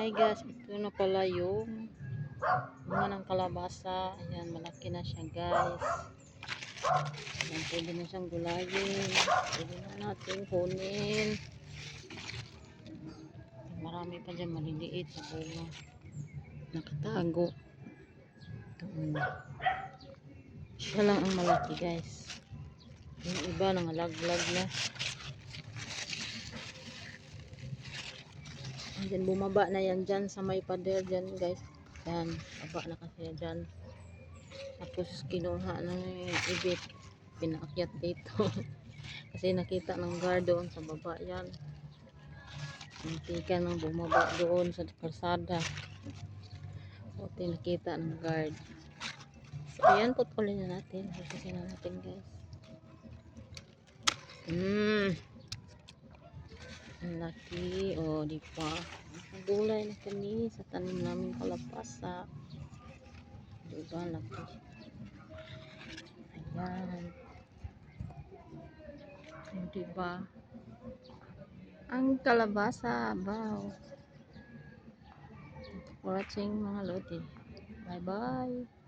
Hi guys, ito na pala yung mga ng kalabasa. Ayan, malaki na siya guys. Ayan, pwede na siyang gulayin. Pwede na natin kunin. Marami pa dyan maliliit sa bunga. Nakatago. Ito una. Siya lang ang malaki guys. Yung iba nangalaglag na. Diyan bumaba na yan dyan sa may pader dyan guys. Yan, baba na kasi yan dyan. Tapos kinuha ng ibit. Pinaakyat dito. kasi nakita ng guard doon sa baba yan. Muntikan nang bumaba doon sa kalsada. Buti nakita ng guard. So yan, putulin na natin. Putulin na natin guys. Hmm. O, oh, di pa. Gulay na kami sa tanim namin kalapasa. Di ba, laki. Ayan. O, di ba? Ang kalabasa. Wow. Watching mga lodi. Bye-bye.